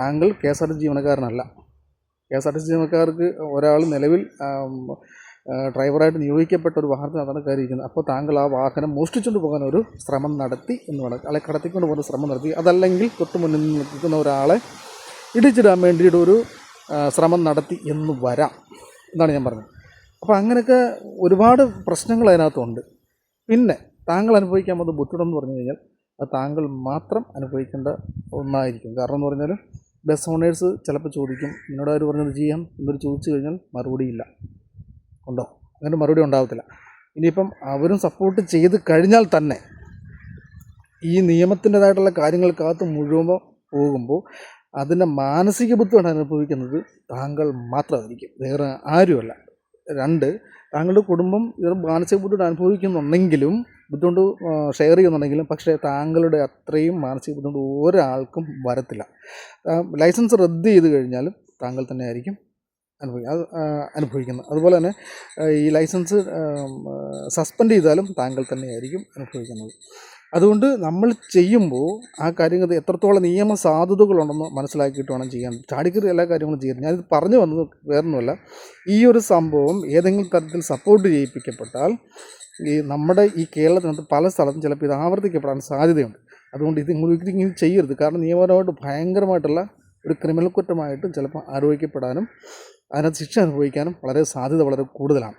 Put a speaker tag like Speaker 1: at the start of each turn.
Speaker 1: താങ്കൾ K S R T C ജീവനക്കാരനല്ല. K S R T C ജീവനക്കാർക്ക് ഒരാൾ നിലവിൽ ഡ്രൈവറായിട്ട് നിയോഗിക്കപ്പെട്ട ഒരു വാഹനത്തിന് അതാണ് കയറിയിരിക്കുന്നത്. അപ്പോൾ താങ്കൾ ആ വാഹനം മോഷ്ടിച്ചുകൊണ്ട് പോകാൻ ഒരു ശ്രമം നടത്തി എന്ന് വേണം. അല്ലെങ്കിൽ കടത്തിക്കൊണ്ട് പോകുന്ന ശ്രമം നടത്തി. അതല്ലെങ്കിൽ തൊട്ട് മുന്നിൽ നിൽക്കുന്ന ഒരാളെ ഇടിച്ചിടാൻ വേണ്ടിയിട്ട് ഒരു ശ്രമം നടത്തി എന്ന് വരാം എന്നാണ് ഞാൻ പറഞ്ഞത്. അപ്പോൾ അങ്ങനെയൊക്കെ ഒരുപാട് പ്രശ്നങ്ങൾ അതിനകത്തുണ്ട്. പിന്നെ താങ്കൾ അനുഭവിക്കാൻ പോകുന്ന ബുദ്ധിമുട്ടെന്ന് പറഞ്ഞു കഴിഞ്ഞാൽ അത് താങ്കൾ മാത്രം അനുഭവിക്കേണ്ട ഒന്നായിരിക്കും. കാരണം എന്ന് പറഞ്ഞാൽ ബസ് ഓണേഴ്സ് ചിലപ്പോൾ ചോദിക്കും എന്നോട് അവർ പറഞ്ഞത് ചെയ്യാം? എന്നൊരു ചോദിച്ചു കഴിഞ്ഞാൽ മറുപടി ഇല്ല. ഉണ്ടോ? അങ്ങനെ മറുപടി ഉണ്ടാകത്തില്ല ഇനിയിപ്പം അവരും സപ്പോർട്ട് ചെയ്ത് കഴിഞ്ഞാൽ തന്നെ ഈ നിയമത്തിന്റെതായിട്ടുള്ള കാര്യങ്ങൾക്കകത്ത് മുഴുവൻ പോകുമ്പോൾ അതിന്റെ മാനസിക ബുദ്ധിമുട്ട് അനുഭവിക്കുന്നത് താങ്കൾ മാത്രമായിരിക്കും. വേറെ ആരുമല്ല. രണ്ട് താങ്കളുടെ കുടുംബം ഇത് മാനസിക ബുദ്ധിമുട്ട് അനുഭവിക്കുന്നുണ്ടെങ്കിലും ബുദ്ധിമുട്ട് ഷെയർ ചെയ്യുന്നുണ്ടെങ്കിലും പക്ഷേ താങ്കളുടെ അത്രയും മാനസിക ബുദ്ധിമുട്ട് ഒരാൾക്കും വരത്തില്ല. ലൈസൻസ് റദ്ദ് ചെയ്ത് കഴിഞ്ഞാലും താങ്കൾ തന്നെ ആയിരിക്കും അനുഭവിക്കുക അത് അനുഭവിക്കുന്നത്. അതുപോലെ തന്നെ ഈ ലൈസൻസ് സസ്പെൻഡ് ചെയ്താലും താങ്കൾ തന്നെയായിരിക്കും അനുഭവിക്കുന്നത്. അതുകൊണ്ട് നമ്മൾ ചെയ്യുമ്പോൾ ആ കാര്യങ്ങൾ എത്രത്തോളം നിയമ സാധുതകളുണ്ടെന്ന് മനസ്സിലാക്കിയിട്ട് വേണം ചെയ്യാൻ ചാടിക്കറി എല്ലാ കാര്യങ്ങളും ചെയ്യുന്നത്. ഞാനിത് പറഞ്ഞു വന്നത് വേറൊന്നുമല്ല. ഈ ഒരു സംഭവം ഏതെങ്കിലും തരത്തിൽ സപ്പോർട്ട് ചെയ്യിപ്പിക്കപ്പെട്ടാൽ ഈ നമ്മുടെ ഈ കേരളത്തിനകത്ത് പല സ്ഥലത്തും ചിലപ്പോൾ ഇത് ആവർത്തിക്കപ്പെടാൻ സാധ്യതയുണ്ട്. അതുകൊണ്ട് ഇത് ഒരിക്കലും ഇങ്ങനെ ചെയ്യരുത്. കാരണം നിയമപരമായിട്ട് ഭയങ്കരമായിട്ടുള്ള ഒരു ക്രിമിനൽ കുറ്റമായിട്ട് ചിലപ്പോൾ ആരോപിക്കപ്പെടാനും അതിനകത്ത് ശിക്ഷ അനുഭവിക്കാനും വളരെ സാധ്യത വളരെ കൂടുതലാണ്.